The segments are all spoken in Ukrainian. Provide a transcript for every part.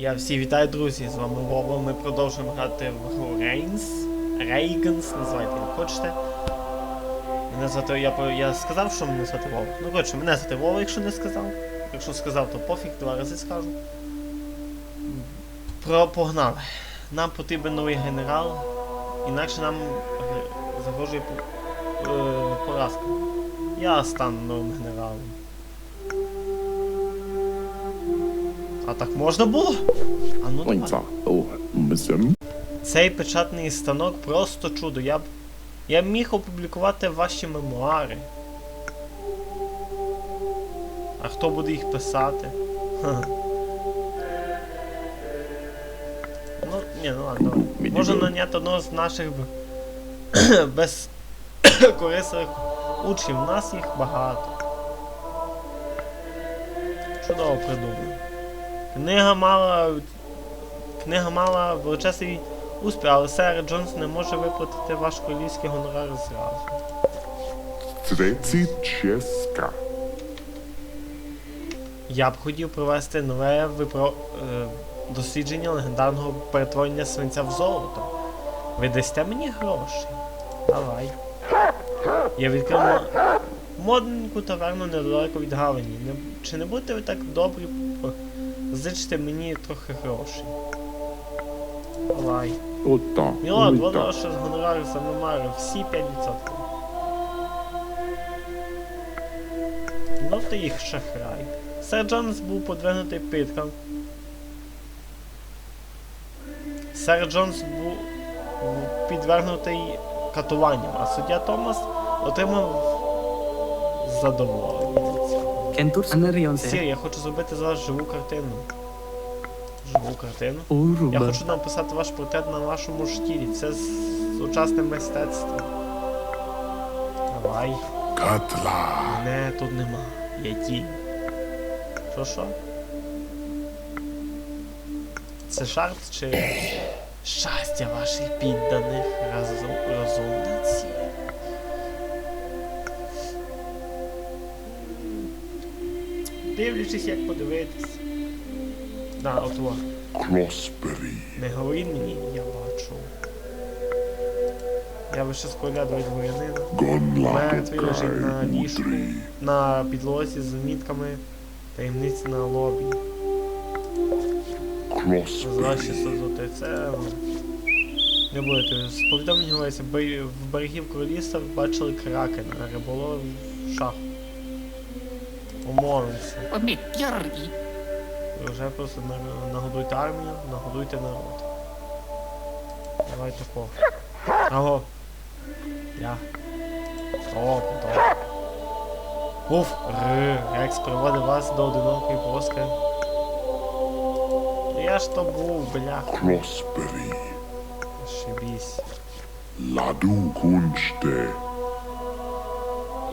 Я всі вітаю, друзі! З вами Вова. Ми продовжуємо грати в гру Reigns. Reigns, називайте як хочете. Мене звати я, я сказав, що мене звати Вова. Ну коротше, мене звати Вова, якщо не сказав. Якщо сказав, то пофіг, два рази скажу. Про погнали. Нам потрібен новий генерал, інакше нам е, загрожує е, поразка. Я стану новим генералом. А так можна було? А ну давай. Цей печатний станок просто чудо. Я б. Я б міг опублікувати ваші мемуари. А хто буде їх писати? Ну, ні, ну ладно, Можна наняти одного з наших б- безкорисних учнів. У нас їх багато. Чудово придумано. Книга мала. Книга мала величезний успіх, але сер Джонс не може виплатити ваш королівський гонорар зразу. Ческа. Я б хотів провести нове випро... е, дослідження легендарного перетворення свинця в золото. Ви дасте мені гроші? Давай. Я відкрив модненьку таверну недалеко від Гавані. Не... Чи не будете ви так добрі позичити мені трохи грошей? Давай. Ота. Мілад, Ой, воно що з гонорару за мемари, всі 5%. Ну ти їх шахрай. Сер Джонс був подвигнутий питкам. Сер Джонс був був підвергнутий катуванням, а суддя Томас отримав задоволення. Від цього. Kentur Сір, я хочу зробити з вас живу картину. Живу картину? Я хочу написати ваш портрет на вашому шкірі. Це сучасне мистецтво. Давай. Катла. Мене тут нема. Я тінь. Що що? Це жарт чи щастя ваших підданих разом розумниці? Дивлячись, як подивитись. Да, от во. Кросбері. Не говори мені, я бачу. Я би ще скоглядую дворянина. Мертвий лежить на ліжку, на підлозі з мітками таємниці на лобі. Кросбері. Созоти. Це не будете. З повідомлень говориться, в берегів королівства бачили кракена, риболов шах. Умовимося. Вже просто на- нагодуйте армію, нагодуйте народ. Давай такого. Аго. Я. О, потом. Уф, Р. Рекс приводить вас до одинокої плоски. Я ж то був, бля. Кросбері. Шибісь. Ладу кунште.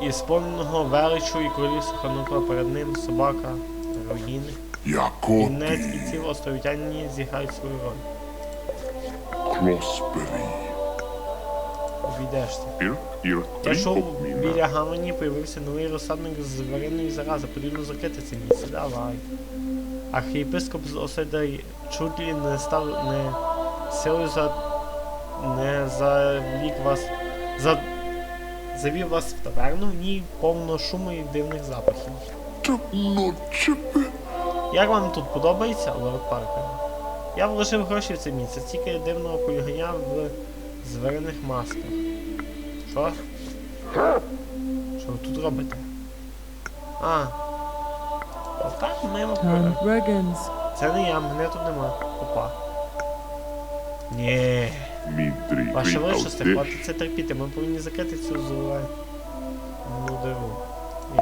І сповненого величу і королівства ханукла перед ним собака, руїни. Кінець і ці островітяні зіграють свою роль. Кросбері. Обійдешся. Ір, ір, Я біля гавані, появився новий розсадник з тваринної зарази. Потрібно закрити це місце. Давай. Архієпископ з Оседай чуть ли не став не силою за не завлік вас. За, завів вас в таверну, в ній повно шуму і дивних запахів. Як вам тут подобається, лорд Паркер? Я вложив гроші в це місце, тільки дивного хуліганя в зверених масках. Що? Що ви тут робите? А. Отак маємо про- Це не я, мене тут нема. Опа. Ні. Ваше Кріпавте. хватить це терпіти, ми повинні закрити цю зле. диру. Ні.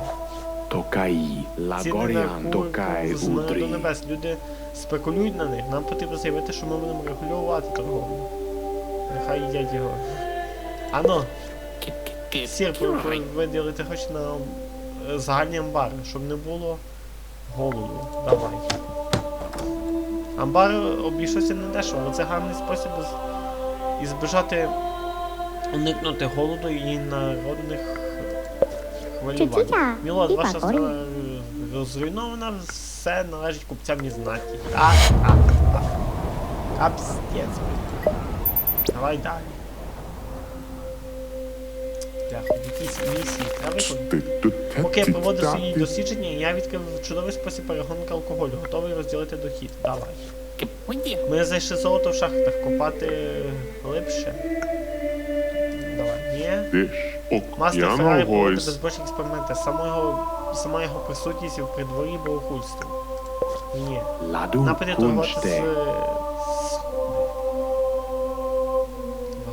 Tokai, Ціни на Lagorian, курку Tokai, з нею до небес. Люди спекулюють на них. Нам потрібно заявити, що ми будемо регулювати торговлю. Нехай їдять його. Ано, сір, ви- ви виділити гроші на е, загальні амбари, щоб не було голоду. Давай. Амбар обійшовся не дешево, але це гарний спосіб з- і збежати уникнути голоду і народних хвилювань. І ваша страна розруйнована, все належить купцям із знаті. Так, так. Капстець, блін. Давай далі. Якісь місії треба. Поки я проводив свої дослідження, я відкрив чудовий спосіб перегонки алкоголю, готовий розділити дохід. Давай. Ми знайшли золото в шахтах, копати глибше. Давай. Диш Мастер Феррарі проводить океаногойс. безбожні експерименти. Сама його, сама його присутність при дворі богохульство. Ні. Напади торгувати з...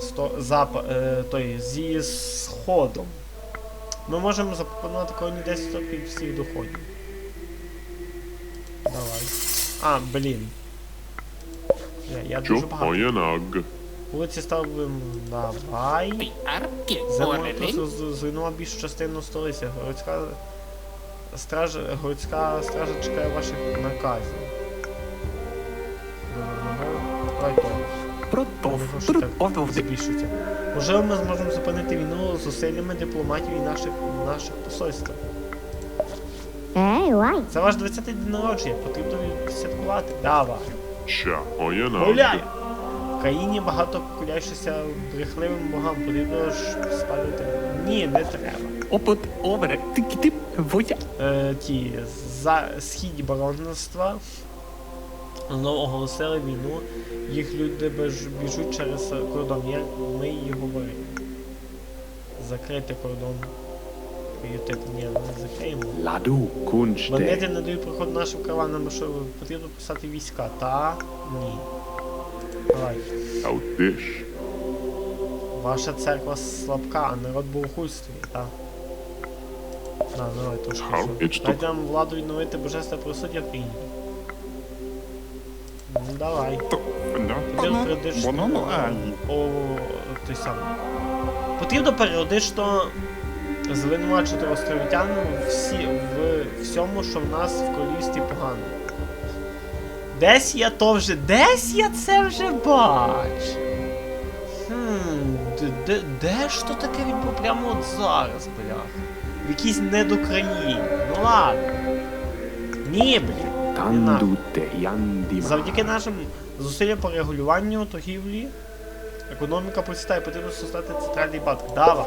Kunste. з... Запа... Е, той, зі сходом. Ми можемо запропонувати короні 10 від всіх доходів. Давай. А, блін. Я, я дуже багато. оянаг. Вулиці ставимо давай. Зимою тут з- зруйнував більшу частину столиці. Городська стража, городська стража чекає ваших наказів. Протов. Можливо, ми зможемо зупинити війну зусиллями дипломатів і наших, наших посольств. Це ваш 20-й день народження, потрібно відсвяткувати. Давай. Ча оянаг. Гуляй! В країні багато покуляючися брехливим богам, потрібно ж спалювати. Ні, не треба. Опот овер. Тики тип. Воя. Е, ті за східні баронства знову оголосили війну. Їх люди беж- біжуть через кордон. Як ми і говорили. Закрити кордон. Приютити. Ні, не закриємо. Ladu Бандити Kunste. не проход нашим караванам, що потрібно писати війська. Та ні. Давай. Аутиш. Ваша церква слабка, а народ богохульствує, так? Да, давай трошки. Нам владу відновити божественне правосуддя в країні. Ну давай. Потрібно періодично... О, той самий. Потрібно періодично звинувачувати островітян всі, в всьому, що в нас в королівстві погано. Десь я то вже. Десь я це вже бачив. Хм, де, де, де ж то таке відбув прямо от зараз, бляха? В якійсь недокраїні. Ну ладно. Ні, блін. Завдяки нашим зусиллям по регулюванню торгівлі, економіка процвітає, потрібно создати центральний банк. Давай.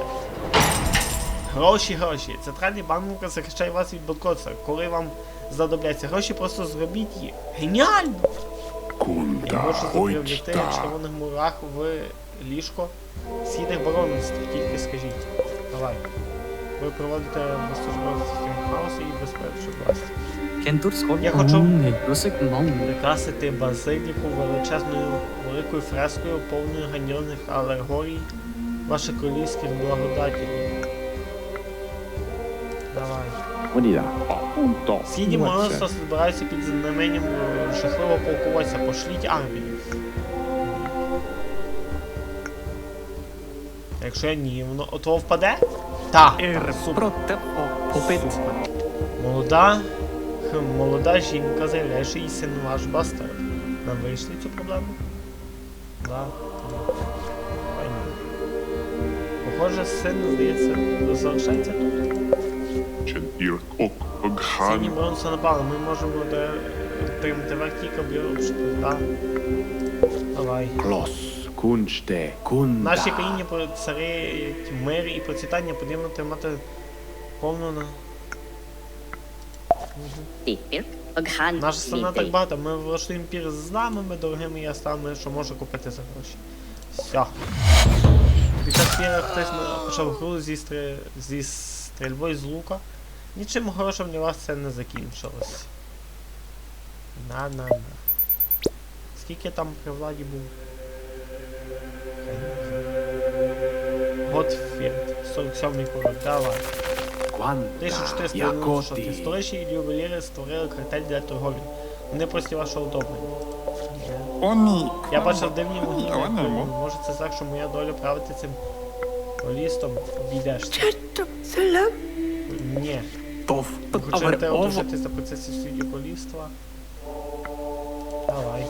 Гроші, гроші. Центральний банк захищає вас від банкротства. Коли вам знадобляться гроші, просто зробіть їх. Геніально! Я можу завдяки ойчта. червоних мурах в ліжко східних баронств, тільки скажіть. Давай. Ви проводите безслужбову систему хаосу і безпечну власть. Кентур. Я хочу- прикрасити базиліку величезною великою фрескою, повною ганьоних алегорій ваших королівських благодатів. Давай. Аунто. Східні монстри збираються під знаменем е, жахливого полководця. Пошліть армію. Якщо я ні, воно ото впаде? Так. Er Супер. Супер. Молода, хм, молода жінка заявляє, що її син ваш бастард. Нам вирішили цю проблему? Да. Похоже, син, здається, залишається тут. Ірк ок Сині огхан. бронза напали, ми можемо де отримати вертіка об'єрушити, так? Давай. Klos Kunste. Kunda. нашій країні про- царить мир і процвітання потрібно тримати повну на. Наша страна так багата, ми влаштуємо пір з знамами, дорогими ястами, що може купити за гроші. Все. Під час піра хтось на- почав гру зі, стри... зі стрільбою з лука. Нічим хорошим для вас це не закінчилось. На-на-на. Скільки там при владі був? Готфірд, 47-й король, давай. Quanta. 1496 історичні ювеліри створили картель для торговлі. Вони прості вашого удобрення. Я бачив дивні кругу. Може це так, що моя доля правити цим лістом обійдешся. Ні. Ви хочете одружитись на процесі світі королівства? Давай.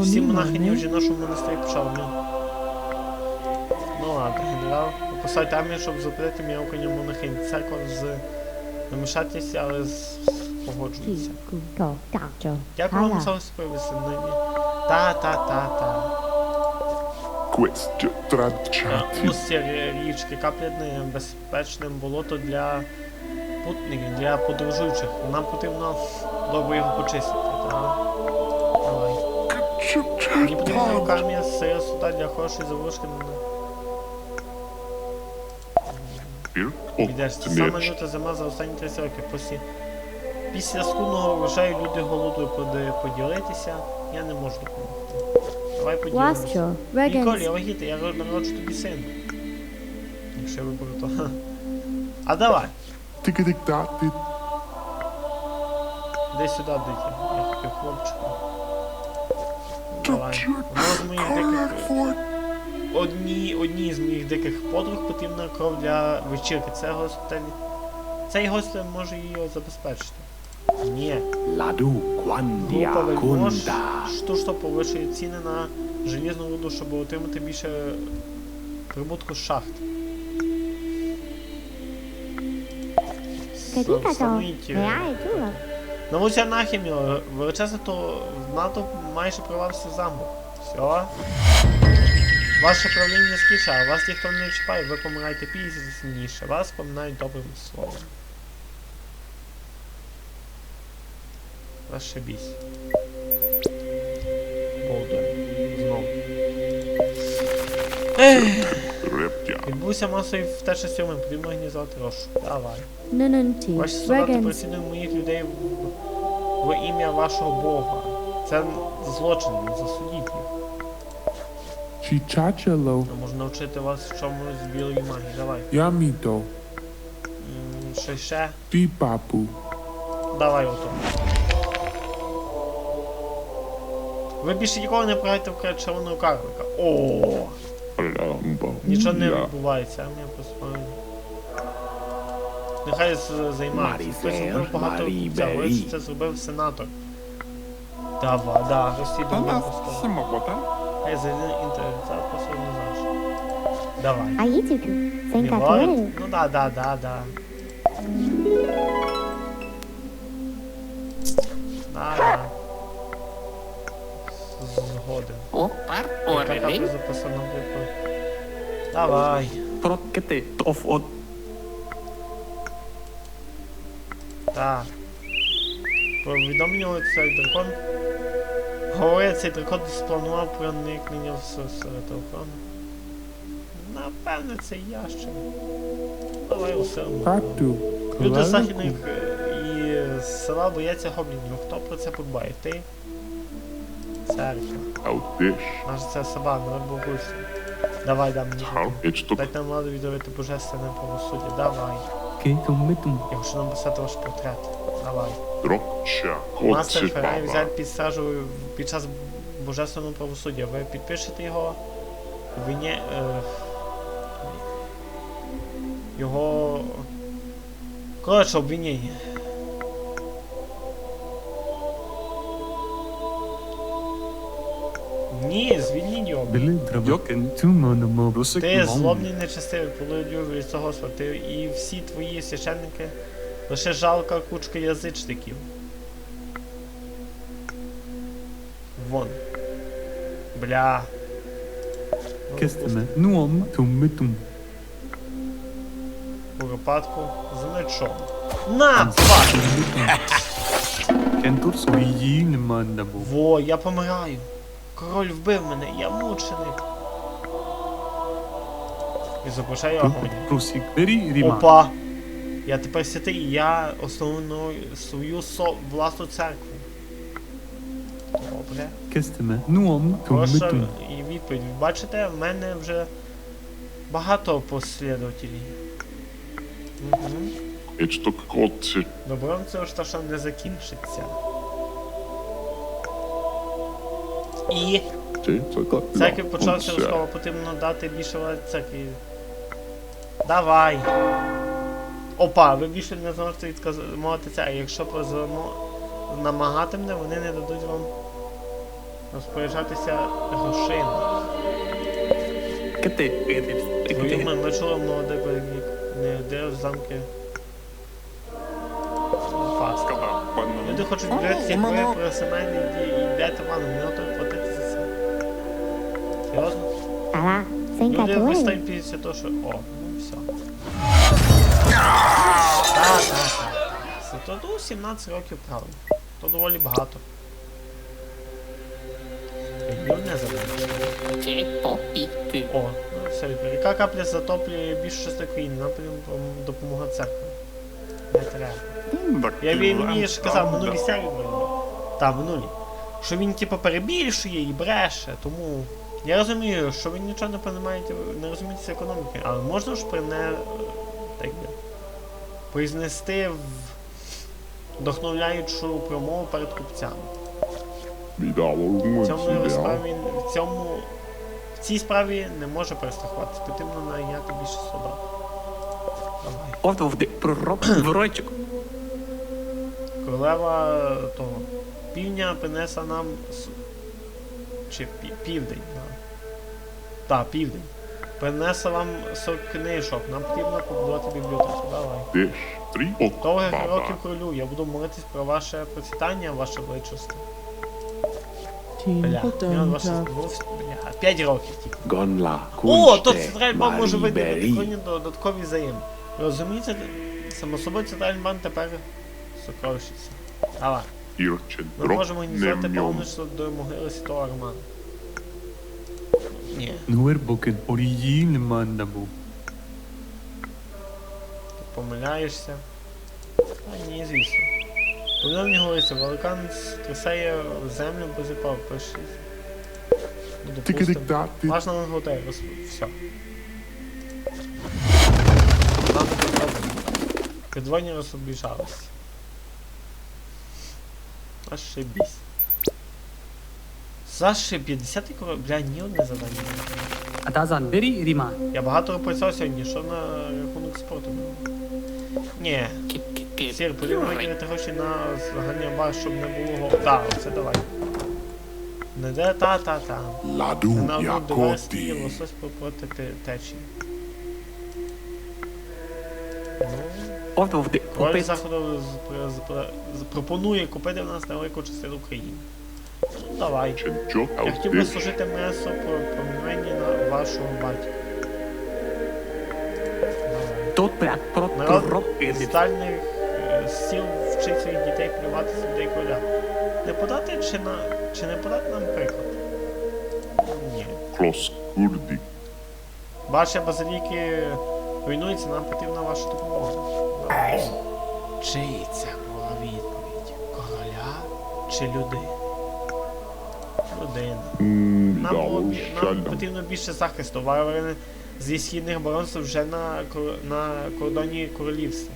Всі монахині в жіночому монастирі почали. Ну. ну ладно, генерал. Посадь армію, щоб зупинити м'явкання монахинь. Церква з намішатися, але з... погоджується. Як вам là це справився? Та, та, та, та. Questo Е, tracciati. Устя річки каплядне безпечним болото для путників, для подорожуючих. Нам потрібно добре його почистити, так? Давай. Мені потрібно камінь сира суда для хорошої заворушки. Irk Йдеш, це саме люта зима за останні 30 років. Після, після скудного врожаю люди голодують поди- поділитися. Я не можу допомогти. Давай поділимося. Ніколі, вагіти, я народжу тобі сина. Якщо я виберу, то. А давай, Ticketic-dati. де сюди дитя. Я хотів хлопчика. Давай. Одного з моїх диких. Одні, з моїх диких подруг потрібна кров для вечірки. Це гостель. Цей гостель може її забезпечити. Ні. Група вельмож conda. штучно повищує ціни на желізну руду, щоб отримати більше прибутку з шахт. Какие Встановіть, Реаль, Тула. Навуся нахімію, величезне то НАТО майже провалився в замок. Все. Ваше правління скінчає, вас ніхто не чіпає, ви помираєте пізніше, вас поминають добрим словом. Зашибісь. Болдур. Знов. Ех, Масовий втеча з тюрми, потрібно організувати розшук. Давай. Ваші солдати Regens, моїх людей в, в ім'я вашого Бога. Це злочин, засудіть їх. Чичачело, Я можу навчити вас чомусь з білої магії. Давай. Яміто, М, Що ще? Піпапу, Давай ото. Ви більше ніколи не граєте в червоного карлика. О, Lambo. нічого не відбувається, а мені просто. Нехай займається. Хтось зробив багато ось це зробив сенатор. Давай, да, розслідуємо. просто. Хай зайде інтернет, це просто не знаєш. Давай. Аїтіку, Сенка Ну да, да, да, да. Да, да. Згоден. Опar Така orelin. записана. Давай. Protkete of od. Так. Повідомлювали цей дракон. Говорить, цей дракон спланував проникнення в с- серед. Напевне, це ящик. Давай. Тату, Люди з західних е, і з села бояться гоблінів. Хто про це подбає? Ти? Audish. Наш це собака, не бабуся. Давай дам мені. How нам владу відновити божественне правосуддя. Давай. Я хочу написати ваш портрет. Давай. Мастер Феррей взяти під стражу під час божественного правосуддя. Ви підпишете його в вині... Е... Його... Коротше, обвинення. Ні, звільніть його. Joken tumonomo. Rusik Ти злобний нечестивий, від цього Господа. Ти і всі твої священники лише жалка кучка язичників. Вон. Бля. Nuom tum mitum. У випадку з мечом. На! Фак! Kentur soyin mandabo. Во, я помираю. Король вбив мене, я мученик. І запрошаю огонь. Опа! Я тепер святий, і я основну свою со власну церкву. Добре. Tum Хороша mitum. і відповідь. Ви Бачите, в мене вже багато послідователів. Угу. Добром це ж що не закінчиться. І церкві почався розкова, потрібно дати більше влади церкві. Давай. Опа, ви більше не зможете відмовити це, а якщо позамо... намагати вони не дадуть вам розпоряджатися грошима. Твоїми ми чули молодий перевік. Не де в замки. Фаска. Люди хочуть дивитися, як ви про сімейні дії і йдете платити за Серйозно? Ала, Сенька Люди Туей. вистають після того, що. О, ну все. Так, так, так. Сатоду 17 років правильно. То доволі багато. Не задає. О, ну все, яка капля затоплює більшу частину країни, нам потрібна допомога церкви. Не треба. Я він мені ж казав, минулі серії були. Та, минулі. Що він типу перебільшує і бреше, тому. Я розумію, що ви нічого не розумієте, не розумієте з економіки, але можна ж при не. так би. Произнести в вдохновляючу промову перед купцями. В цьому справі в цьому. В цій справі не може перестрахуватися, потрібно найняти більше солдат. Давай. От вде пророк ворочок. Королева е, того півдня принесла нам чи пі- південь, да. Так, південь. Принесла вам 40 книжок, нам потрібно побудувати бібліотеку. Давай. Довгих років королю, я буду молитись про ваше процвітання, ваше величество. Бля, я ваше бля, 5 років тільки. О, то центральний банк може виділити коні додаткові заєм. Розумієте, само собою центральний банк тепер сокровищиться. Давай. Irchen, Ми drop, можемо ініціювати повністю до могили святого Романа. Ні, бокен оріїн мандабу. ти помиляєшся. А ні, звісно. Повідомлення говориться, великан стрясає землю без іпав, пиши. Ну, Тільки допустим. диктати. Важно на готель, все. Підводні розобіжалися. Ошибись. Саші 50 король, бля, ні одне завдання. Атазан, бери Ріма. Я багато працював сьогодні, що на рахунок спорту було? Ні, Сір, потрібно виділити гроші на загальний бар, щоб не було го. Так, оце давай. Не де та та та. Ladu, На одну довести лосось проти течії. Ну, Вде король заходу пропонує купити в нас невелику частину України. Ну, давай. Я хотів би служити месо по помінянні на вашого батька. Про Народ з дальних е, сіл вчить своїх дітей плювати з людей короля. Не подати чи, на, чи не подати нам приклад? Ні. Klos, Kurdi. Бачите, базиліки руйнуються, нам потрібна ваша допомога. Давай. Чиї це була відповідь? Короля чи людини? Людина. Нам, було, бі- нам потрібно більше захисту. Варвари зі східних баронств вже на, кор- на кордоні королівства.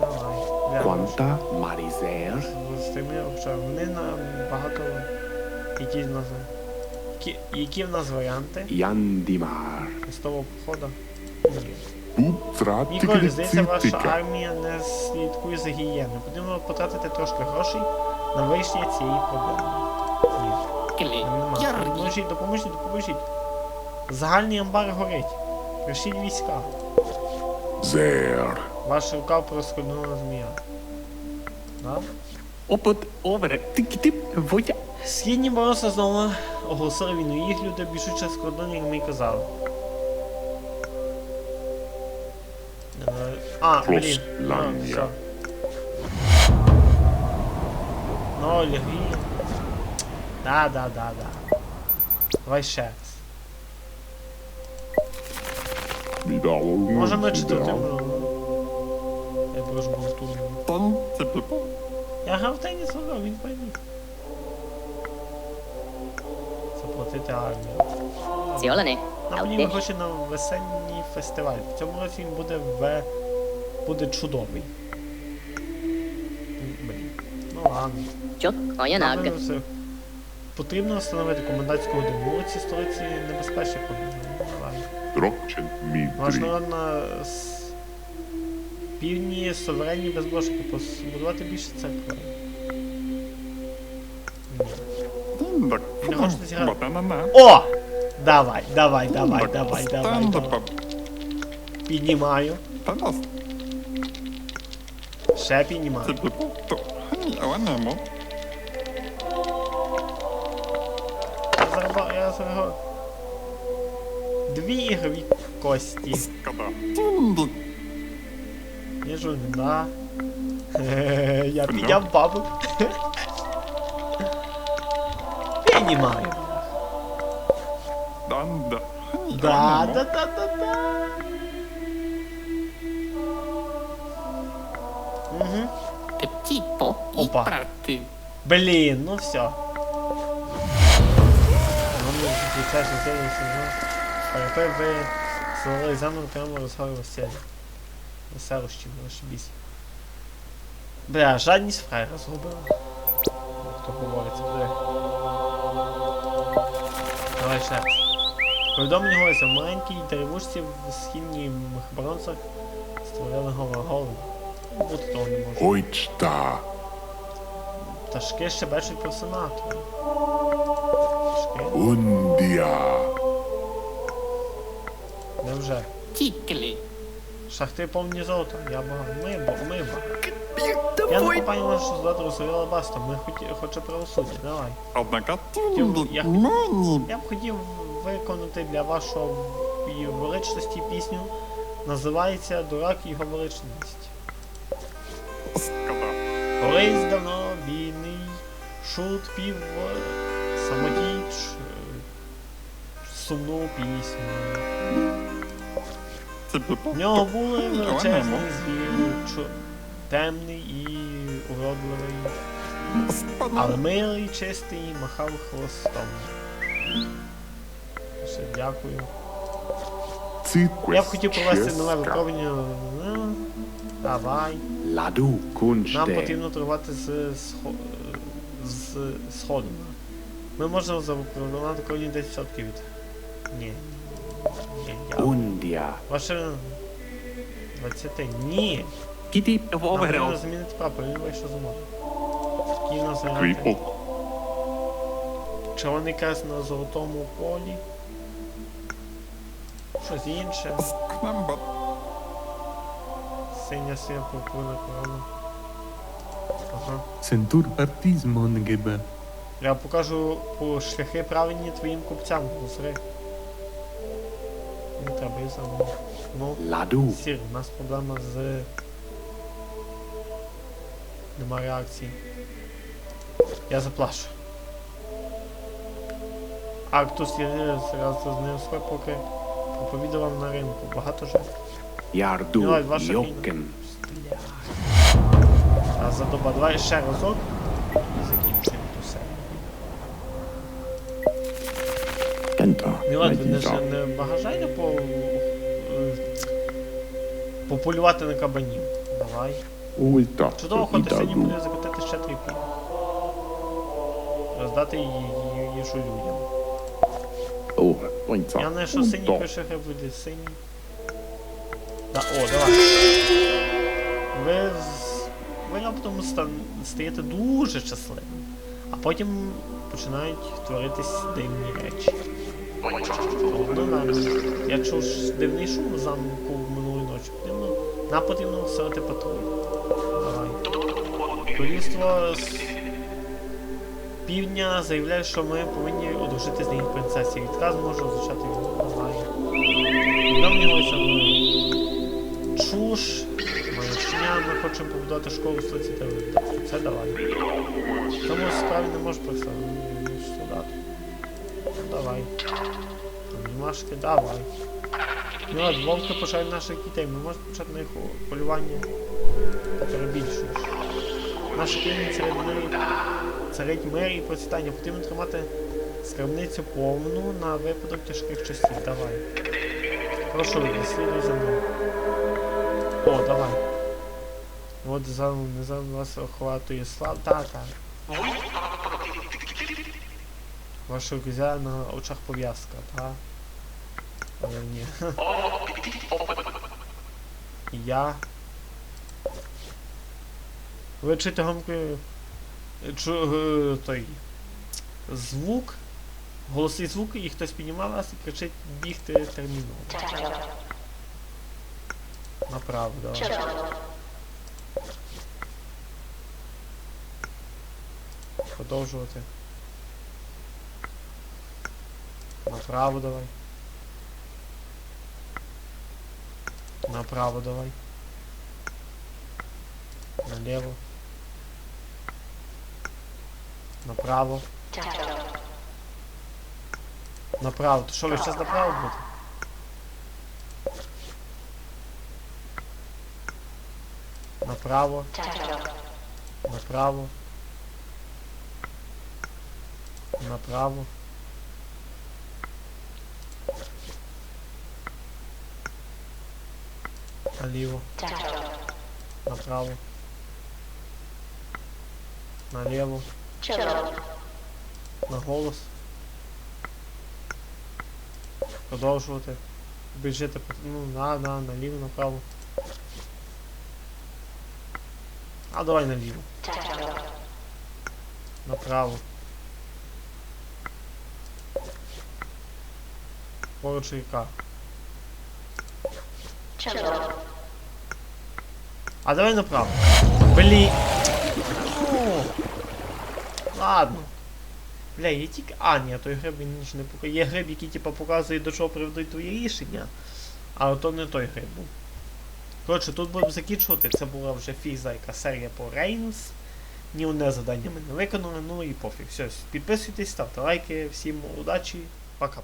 Давай. глянемо, Quanta mariser. з тими обшарами. Вони на багато. Які в нас. Які, які в нас варіанти? Yandimar. Хрестового походу? Ні. Ніколи, здається, ваша армія не слідкує за гієною. Потрібно потратити трошки грошей на вирішення цієї проблеми. Нема. Допоможіть, допоможіть, допоможіть. Загальний амбар горить. Пришіть війська. Zer. Ваша рука проскользнула змія. Да? Опит овере. Тик-тип водя. Східні бороси знову оголосили війну. Їх люди біжуть через кордон, як ми й казали. Е, А, блін. Ну. Ну, лягві. Да, да, да, да. Давай ще Може ми четвертим Я боже бунтую. Я грав в теніс, грав, він поймі. Заплатити армію. Нам потрібно гроші на весенній фестиваль. В цьому році він буде в... буде чудовий. Блін. Ну ладно. Чот, оянаг. Нам все- Потрібно встановити комендантську годину. Вулиці столиці небезпечні. Midri. народ на півдні суверенні безбожники побудувати більше церкви. Ні. Не хочете зіграти? О! Давай, давай, давай, давай, давай, давай. Піднімаю. Ще піднімаю. разовий гол. Дві ігрові кості. Kada. Не жуй, да. Хе-хе, Я підняв бабу. Danda. Да, да, да, да, да. Угу. Te tipo Опа. Блін, ну все. Ну. Перепив ви свалили екзамен прямо ошибісь. Бля, жадність фраєра згубила. Хто говорить, бля. Раз. Повідомлення говориться, в маленькій деревушці в східній мехбронцах створили голова. Бути того не може. Oitsta. Пташки ще бачать про сенатора. Пташки? Undia. Невже? Kikli. Шахти повні золота. Я багато. Ми, бо ми багато. Я не компанія може здати розсорила баста. Ми хоті, хоче правосуддя. Давай. Adnakat. Хотів, я, я б хотів виконати для вашого величності пісню. Називається Дурак і його величність. Kada. Колись давно бідний шут пів е, самотіч е, сумну пісню. В нього були величезні звір, чо- темний і уродливий, але милий, чистий махав хвостом. Ще дякую. Я б хотів провести нове випробування. Ну, давай. Нам потрібно торгувати з, схо- з сходами. Ми можемо запропонувати кожні 10% від. Ні. Ні, я. Ваше 20. Ні. Kitty Нам of потрібно overall. змінити прапор, він вийшов з моди. Кіно зайняти. Кріпок. Червоний крест на золотому полі. Щось інше. Синя синя пурпурна корона. Ага. Centur artismon gebe. Я покажу по шляхи правильні твоїм купцям, зри. Не треба і за мною. Ну, Ladu. сір, у нас проблема з. Нема реакції. Я заплашу. Актус є зразу з ним поки проповідував на ринку. Багато жертв. Jokken. Стріляй. А задоба, давай ще разок і закінчуємо ту серію. Kenta. Мілан, ви не, не бажаєте по, е, пополювати на кабанів? Давай. Uita. Чудово ходити сьогодні буде закотити ще три пів. Роздати її, їжу людям. Oh, oinsa. Я знайшов синій пише, хай буде синій. Да, о, давай. Ви, ви раптом стаєте дуже щасливим. А потім починають творитись дивні речі. Я чув дивний шум у замку минулої ночі. Нам потрібно всилити патруль. Королівство з півдня заявляє, що ми повинні одружити з них принцесі. Відказ може означати. Давай. Нам не говориться чуш, маячня, ми хочемо побудувати школу в столиці та Це давай. Тому справі не можеш. Ну, давай. Обнімашки, давай. Ну от, вовки пошають наших дітей. Ми можемо почати на їх полювання. Та перебільшуєш. Серед миру, царить мир і процвітання. Потрібно тримати скарбницю повну на випадок тяжких часів. Давай. Прошу, слідуй за мною. О, давай. От за за вас охватує слав. Та, та. Ваша рука на очах пов'язка, та? Але ні. Я. Ви чуєте громкий чу, е, той звук, голосний звук, і хтось піднімав вас і кричить бігти терміново. Направо, давай. Продовжувати. Направо давай. Направо давай. Налево. Направо. Направо. То що ви зараз направо будете? Направо. Направо. Направо. Наліво. Направо. Наліво. На голос. Продовжувати. По- ну, на, на, наліво, направо. А давай наліво. Направо. Поруч ріка. А давай направо. Блін. Ладно. Бля, є тільки. А, ні, той гриб він ніч не показує. Є гриб, який типу показує, до чого приведуть твої рішення. А то не той гриб був. Коротше, тут будемо закінчувати. Це була вже фізайка серія по Рейнс. Ні одне завдання ми не виконали, ну і пофіг. Все, підписуйтесь, ставте лайки, всім удачі, пока.